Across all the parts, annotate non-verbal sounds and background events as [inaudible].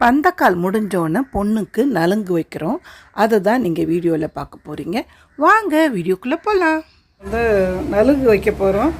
பந்தக்கால் முடிஞ்சோன்னே பொண்ணுக்கு நலுங்கு வைக்கிறோம். அதை தான் நீங்கள் வீடியோவில் பார்க்க போகிறீங்க வாங்க வீடியோக்குள்ளே போகலாம் வந்து நலுங்கு வைக்க போகிறோம்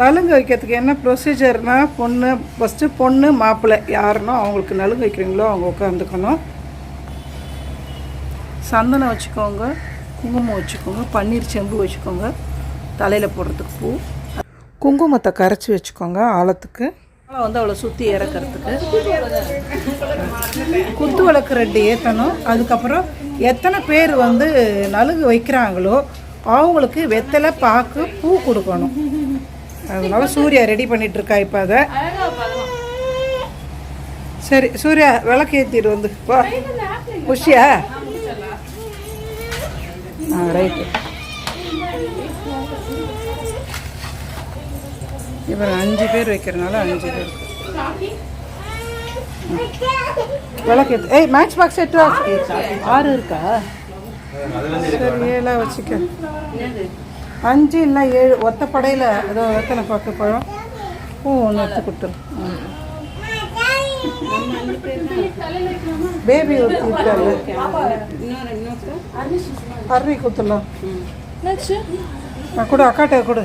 நலுங்கு வைக்கிறதுக்கு என்ன ப்ரொசீஜர்னால் பொண்ணு ஃபஸ்ட்டு பொண்ணு மாப்பிள்ளை யாருனோ அவங்களுக்கு நலுங்கு வைக்கிறீங்களோ அவங்க உட்காந்துக்கணும் சந்தனம் வச்சுக்கோங்க குங்குமம் வச்சுக்கோங்க பன்னீர் செம்பு வச்சுக்கோங்க தலையில் போடுறதுக்கு பூ. குங்குமத்தை கரைச்சி வச்சுக்கோங்க ஆழத்துக்கு. ஆழம் வந்து அவளை சுற்றி இறக்கிறதுக்கு குத்து விளக்கு ரெண்டு ஏற்றணும் அதுக்கப்புறம் எத்தனை பேர் வந்து நலுங்கு வைக்கிறாங்களோ அவங்களுக்கு வெத்தலை பாக்கு பூ கொடுக்கணும். அதனால சூர்யா ரெடி பண்ணிட்டு இருக்கா இப்போ அதை. சரி சூர்யா விளக்கு ஏற்றிட்டு வந்து வா. குஷியா ஆ ரைட்டு இவர் அஞ்சு பேர் வைக்கிறனால அஞ்சு பேர். விளக்கு ஏய் மேட்ச் பாக்ஸ் எட்டு ஆறு இருக்கா? சரி ஏழா வச்சுக்க. அஞ்சு இல்லை ஏழு. ஒத்த படையில் ஏதோ எத்தனை பாக்கு பழம்? பூ ஒன்று எடுத்து கொடுத்துரு பேபி ஒருத்தி இருக்காரு அருவி கொடுத்துடலாம் நான் கொடு அக்காட்ட கொடு.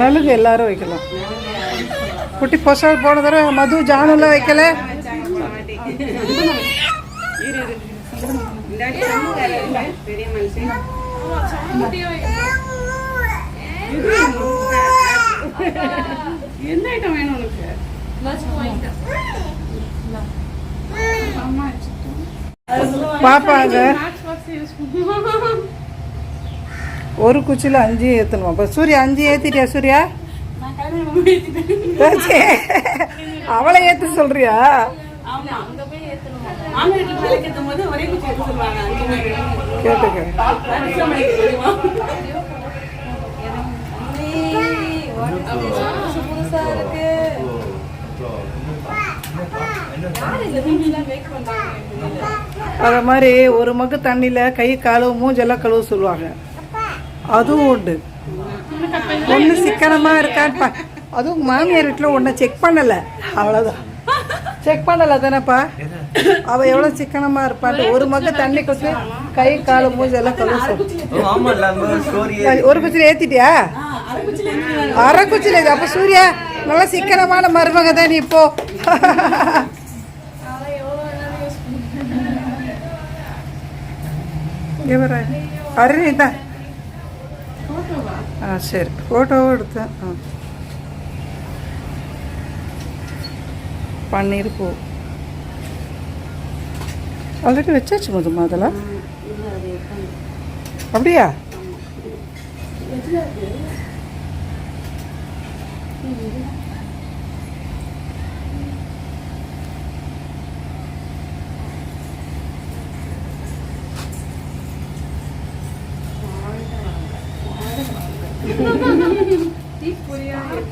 நலுங்கு எல்லாரும் வைக்கலாம். குட்டி பொசா போன தடவை மது ஜானுலாம் வைக்கல. என்ன ஐட்டம் வேணும் உனக்கு? ஒரு குச்சியில் அஞ்சு ஏற்றணுமா இப்போ சூர்யா அஞ்சு ஏற்றிட்டியா சூர்யா? அவளை சொல்றியா? ஏத்த மணிக்கு கேட்டுக்க அதை மாதிரி ஒரு மக்கு தண்ணியில் கை கழுவு மூஞ்செல்லாம் கழுவு சொல்லுவாங்க. அதுவும் உண்டு. ஒன்று சிக்கனமாக இருக்கான்னு அதுவும் மாமியார் வீட்டில் ஒன்றை செக் பண்ணலை. அவ்வளோதான் செக் பண்ணலை தானேப்பா. அவள் எவ்வளோ சிக்கனமாக இருப்பான்ட்டு ஒரு மக்கு தண்ணி கொடுத்து கை காலு மூஞ்செல்லாம் கழுவு ஒரு குச்சியில் ஏற்றிட்டியா அரை குச்சியில் இது. அப்போ சூர்யா நல்லா சிக்கனமான மருமக தான் நீ இப்போ அருணி தான். ஆ சரி. ஃபோட்டோவும் எடுத்தேன். ஆ. பன்னீர் பூ. ஆல்ரெடி வச்சாச்சு மதுமா அதெல்லாம்? அப்படியா?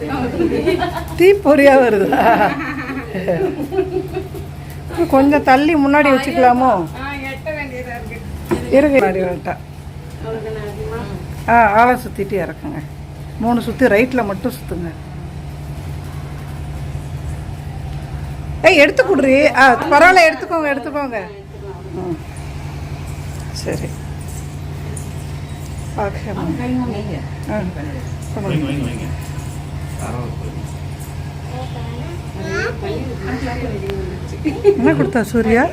[laughs] தீப்பொறியா வருதா? [laughs] கொஞ்சம் தள்ளி முன்னாடி வச்சுக்கலாமோ? இருக்கு முன்னாடி வரட்டா. ஆ ஆளை சுற்றிட்டு இறக்குங்க. மூணு சுற்றி ரைட்டில் மட்டும் சுற்றுங்க ஏய் எடுத்து கொடுறி. ஆ பரவாயில்ல எடுத்துக்கோங்க எடுத்துக்கோங்க. ம். சரி. பார்க்க ஆ. என்ன கொடுத்தா சூர்யா?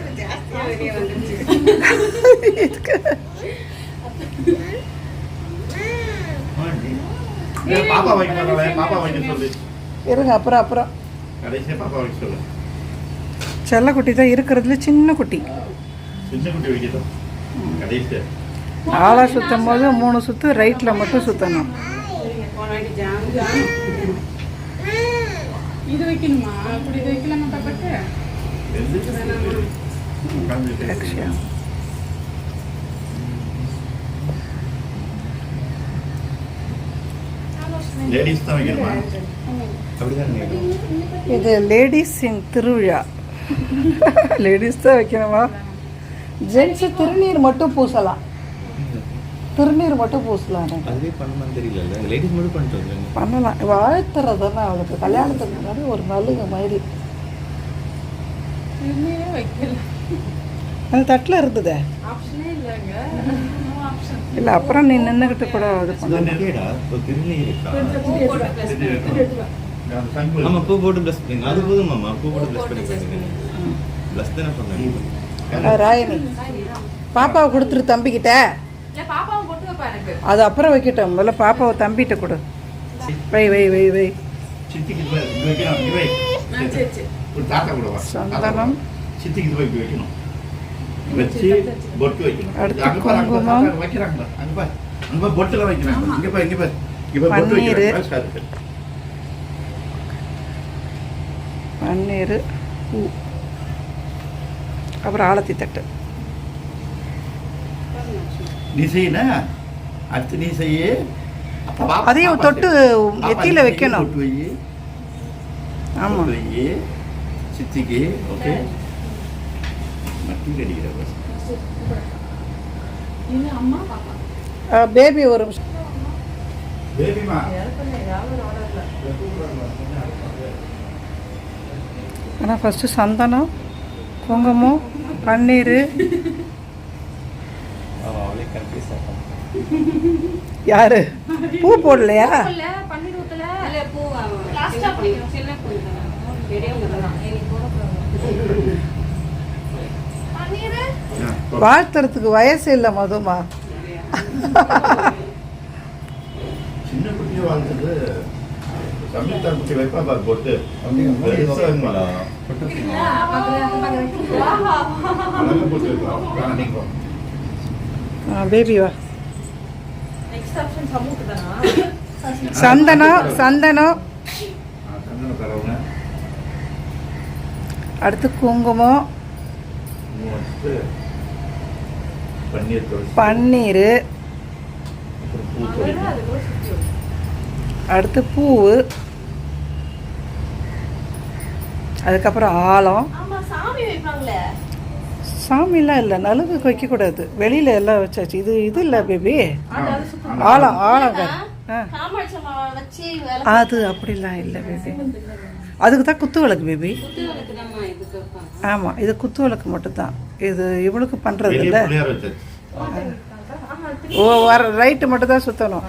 சொல்லு. இருங்க அப்புறம் அப்புறம். செல்லக்குட்டி தான் இருக்கிறதுல சின்ன குட்டி. ஆளா சுத்தும் போது மூணு சுத்து ரைட்ல மட்டும் சுத்தணும். போன வாட்டி ஜாம் ஜாம். இது வைக்கணுமா? அப்படி இது வைக்கலாமா பாப்பாக்கு உட்காந்துட்டு லக்ஷ்யா லேடிஸ் தான் வைக்கணுமா? அப்படிதான் கேட்கணும் இது லேடிஸின் திருவிழா. லேடிஸ் தான் வைக்கணுமா? ஜென்ஸு திருநீர் மட்டும் பூசலாம். திருநீர் மட்டும் பூசலாம் அதுவே பண்ணணும்னு தெரியல லேடிஸ் மட்டும் பண்ணிட்டு பண்ணலாம். வாழ்த்துறது தானே அவளுக்கு. கல்யாணத்துக்கு முன்னாடி ஒரு நலுங்க மாதிரி திருநீரே வைக்கல. அந்த தட்டில் இருந்ததே? ஆப்ஷனே இல்லைங்க. இல்லை அப்புறம் நீ நின்றுக்கிட்டு கூட இது பண்ண அதான் நிறையடா இப்போ திருநீர் இருக்கா? அந்த சங்கு ஆமா பூ போட்டு ப்ளஸ் பண்ணுங்க அது போதும் மாமா. பூ போட்டு ப்ளஸ் பண்ணி பண்ணுங்க ப்ளஸ் தானே பண்ணேன் ராயணி பாப்பாவை கொடுத்துரு தம்பிக்கிட்ட. அது அப்புறம் வைக்கட்டும். முதல்ல பாப்பாவை தம்பிகிட்ட கொடு. வை வை வை வை. சந்தனம். அடுத்து குங்குமம். பன்னீர் பூ. அப்புறம் ஆலத்தி தட்டு. நீ செய்யணா அடுத்து நீ செய்ய அதையும் தொட்டு செய்ய, வைக்கணும். பொட்டு வை. ஆமாம் வை. சித்திக்கு ஓகே மட்டும் அடிக்கிற பஸ். இன்னும் அம்மா பாப்பா பேபி ஒரு பேபிமா ஆனால் ஃபஸ்ட்டு சந்தனம் குங்குமம் பன்னீர். எனக்கு போடக்கூடாது பன்னீர் வாழ்த்துறதுக்கு வயசு இல்லை மதுமா. சின்ன குட்டியை வாழ்ந்தது சம்யுக்தா குட்டி வைப்பா பாரு பொட்டு. பெருசா அப்படிங்களா இருக்குங்களா? அழகா பொட்டு வைக்கலாம் வாங்க, நீங்க வாங்க. பேபி வா. சந்தனம் சந்தனம். அடுத்து குங்குமம். பன்னீர். அடுத்து பூவு. அதுக்கப்புறம் ஆலம் சாமிலாம் இல்லை நலுங்குக்கு வைக்கக்கூடாது. வெளியில் எல்லாம் வச்சாச்சு. இது இது இல்லை பேபி. அது அது சுத்தம் ஆலம் ஆலங்க ஆ. காமாட்சி அம்மாவை வச்சு வேலை அது அப்படிலாம் இல்லை பேபி. அதுக்கு தான் குத்து விளக்கு பேபி. ஆமாம் இது குத்து விளக்கு மட்டும்தான். இது இவளுக்கு பண்ணுறது இல்லை. ஓ வர ரைட்டு மட்டும் தான் சுற்றணும்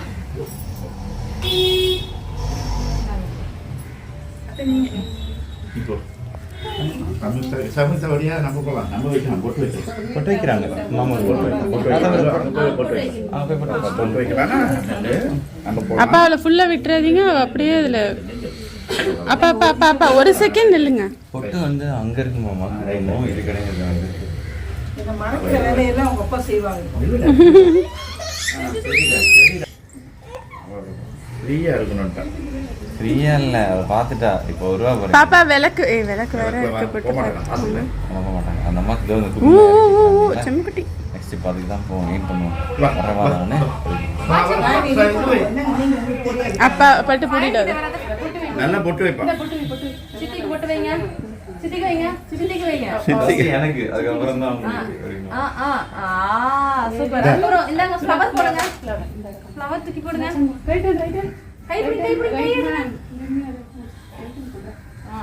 இப்போ சம்யுக்தா சம்யுக்தா வழியா நம்ம போகலாம் நம்ம வைக்கலாம் பொட்டு வைக்கலாம். பொட்டு வைக்கிறாங்க. மாமா பொட்டு வைக்கலாம். பொட்டு வைக்கலாம். அங்க போய் பொட்டு வைக்கலாம். ஆ போய் போட்டு வைப்பா. பொட்டு வைக்கலாம்னா அங்க அப்பா அவளை ஃபுல்லாக விட்டுறாதீங்க. அப்படியே அதில் அப்பா அப்பா அப்பா அப்பா ஒரு செகண்ட் நில்லுங்க. பொட்டு வந்து அங்க இருக்கு மாமா. இன்னும் இது கிடையாது வந்து. இந்த மணக்கிற ஃப்ரீயா இல்ல அவ பாத்துட்டா இப்போ ஒரு ரூபா பாருங்க பாப்பா விளக்கு ஏய் விளக்கு வேற இருக்கு போட்டு போக மாட்டாங்க அந்த அம்மாக்கு இதோ வந்து ஊ ஊ, செம்மக்குட்டி நெக்ஸ்ட் இப்போ அதுக்கு தான் போவோம். வெயிட் பண்ணுவோம். வா, வர வா, வாரானே வா, வா, வா, இது வை. அப்பா பட்டு பூட்டிடாது நல்லா பொட்டு வைப்பா சித்திக்கு போட்டு வைங்க. சித்திக்கு வைங்க. சித்திக்கு வைங்க. சித்திக்கு எனக்கு அதுக்கப்புறம் தான் உங்களுக்கு அப்படின்னா. ஆ ஆ ஆ சூப்பர். இந்தாங்க ஃப்ளவர் போடுங்க. ஃப்ளவர் தூக்கி போடுங்க. கை பிடி கை பிடி கை எடுங்க ஆ.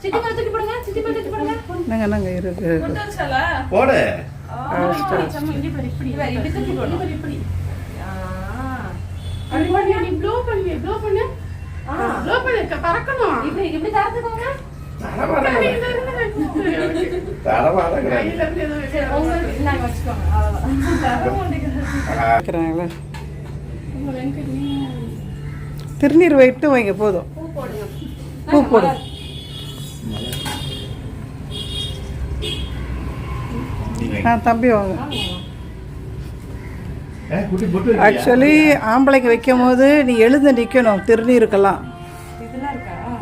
சித்தி மேல தூக்கி போடுங்க சித்தி மேல தூக்கி போடுங்க. நாங்கள் நாங்கள் இருக்கு போடு. இப்படி திருநீர் வைட்டு வைங்க போதும். பூ போடு. ஆ தம்பி வாங்க? ஆக்சுவலி ஆம்பளைக்கு வைக்கும் போது நீ எழுந்து நிற்கணும் திருநீருக்கெல்லாம்.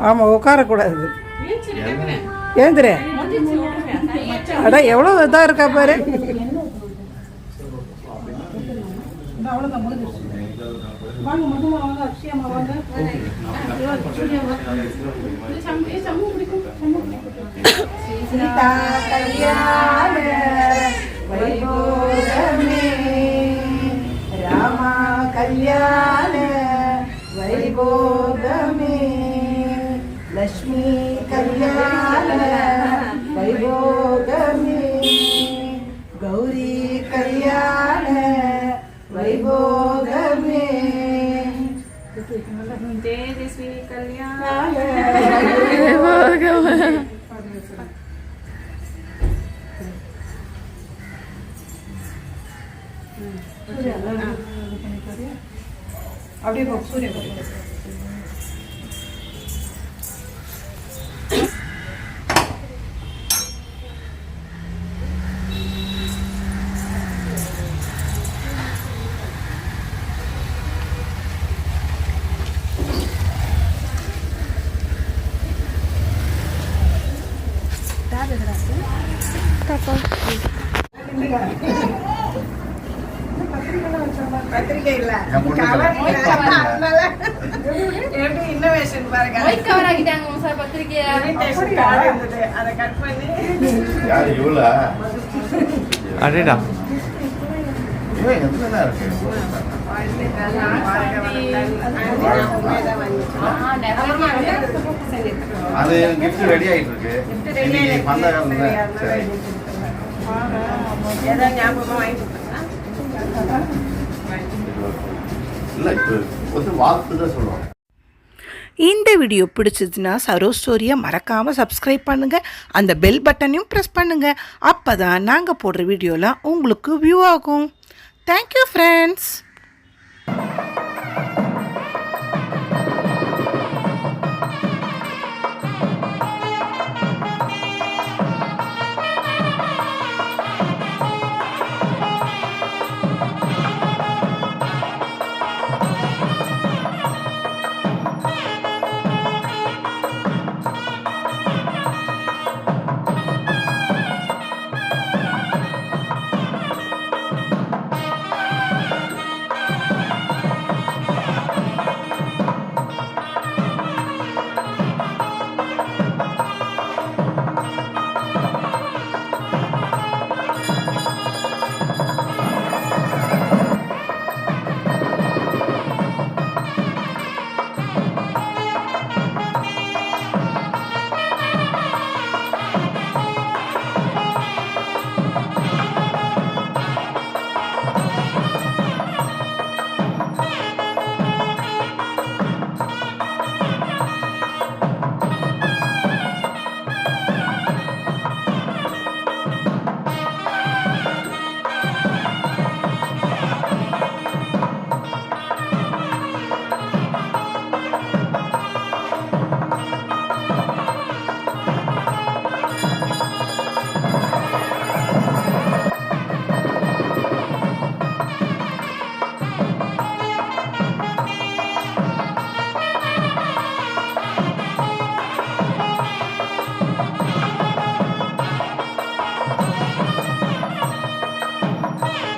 ஆமாம் உட்காரக்கூடாது. ஏந்திரே. அடா எவ்வளோ இதாக இருக்கா பாரு. சீதா கல்யாண வைபோகமே. ராமா கல்யாண வைபோகமே. லக்ஷ்மி கல்யாண பத்திரிக்கை இல்ல. எப்படி இன்னோவேஷன் பாருங்க. ஒயிட் கவர் ஆக்கிட்டாங்க உங்க சார் பத்திரிக்கையா. Invitation card இருந்தது. அதை கட் பண்ணி. யார் இவ்வளோ அடேடா. அது கிஃப்ட் ரெடி ஆயிட்டு இருக்கு ஞாபகமா இல்லை இப்போ வந்து வாக்கு தான் சொல்லுவாங்க. இந்த வீடியோ பிடிச்சதுன்னா சரோ ஸ்டோரியை மறக்காமல் சப்ஸ்கிரைப் பண்ணுங்கள் அந்த பெல் பட்டனையும் ப்ரெஸ் பண்ணுங்கள் அப்போ தான் நாங்கள் போடுற வீடியோலாம் உங்களுக்கு வியூ ஆகும். Thank you friends